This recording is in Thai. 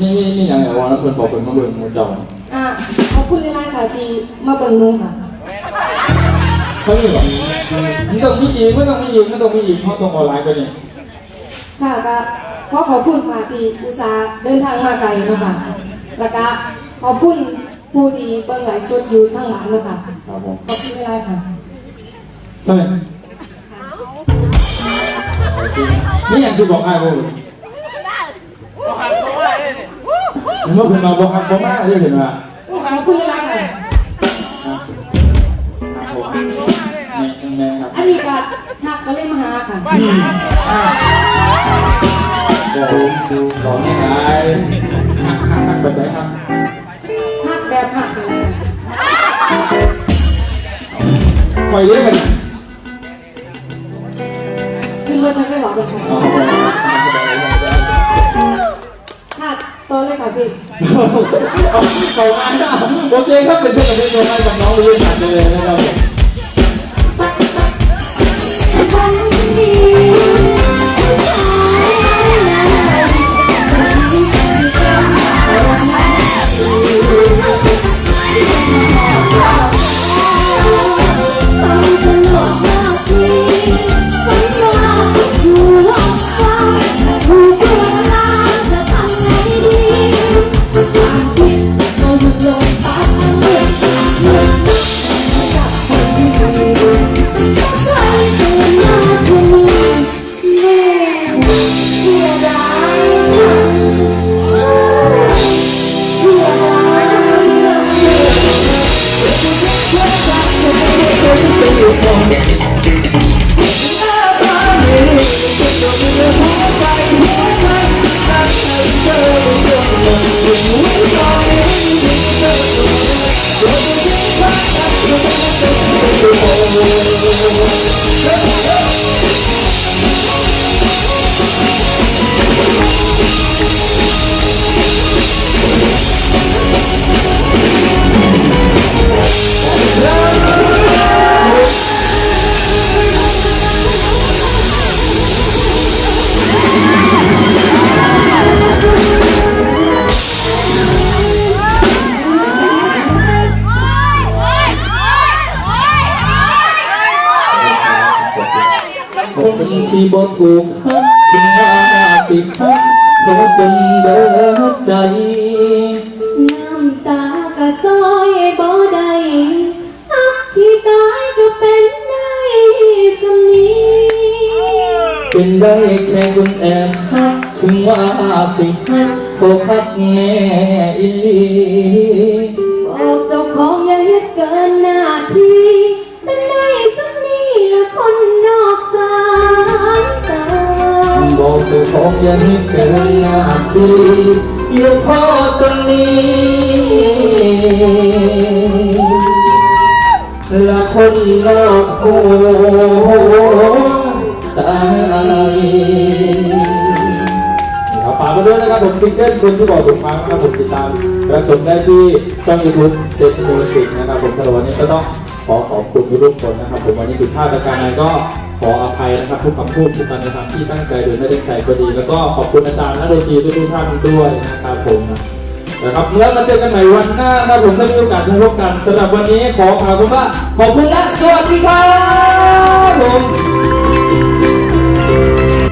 มีอย่างไรวะแล้วเพื่อนบอกเพื่อนมาเบิ่งหมูเจ้าอะขอบคุณหลายๆค่ะที่มาเบิ่งหนูค่ะเขามีแบบมันต้องมีอีกมันต้องมีอีกมันต้องมีอีกเพราะต้องออนไลน์ไปนี่ค่ะก็ขอขอบคุณค่ะที่อุตส่าห์เดินทางมาไกลเนาะค่ะแล้วก็ขอบคุณผู้ที่เบิ่งไลฟ์สดอยู่ทั้งหลายเนาะค่ะครับผมขอบคุณหลายๆค่ะใช่ไหมนี่อย่างสิบอกไอ้พวก ผมว่าเพื่อนมาบอกฮักบอกมากเลยเห็นว่าขอบคุณหลายๆค่ะแม่ครับอันนี้ก็ทักก็เลยมาหาค่ะบอกบอกง่ายๆหักหักหักแบบไหนครับทักแบบทักเลยค่ะปล่อยเลี้ยงมันคือเมื่อทักไม่บอกเลยค่ะ ค่ะพี่เอาเอามาโอเคครับเป็นเพื่อนกับเพื่อนให้กับน้องไปด้วยกันเลยนะครับคนดี We're going to the คนที่บ่ถูกฮักถึงว่าสิฮักขอจงเดินใจ น้ำตากะซอยบ่ได้ฮักที่ตายก็เป็นได้สมีเป็นได้แค่คนแอบฮักถึงว่าสิฮักขอฮักแน่อีหลีบอกเจ้าของอย่าเฮ็ดเกินหน้าที่เป็นได้ เจ้าของอยังเกินหน้าที่อย่าพอสนีละคนนอกหัวใจครับฝากมาด้วยนะครับผมซิงเกิลคุณที่บอกถูกฟังนะครับผมติดตามรับชมได้ที่ช่องยูทูบเซ็ตมิวสิกนะครับผมสำหรับวันนี้ก็ต้องขอขอบคุณทุกคนนะครับผมวันนี้ผิดพลาดประการใดก็ ขออภัยนะครับทุกคำพูดทุกการกระทำที่ตั้งใจหรือไม่ได้ใจก็ดี แล้วก็ขอบคุณอาจารย์นักดนตรีทุกท่านด้วยนะครับผมนะครับแล้วมาเจอกันใหม่วันหน้านะครับผมถ้ามีโอกาสจะพบกันสำหรับวันนี้ขอกล่าวคำว่าขอบคุณและสวัสดีครับผม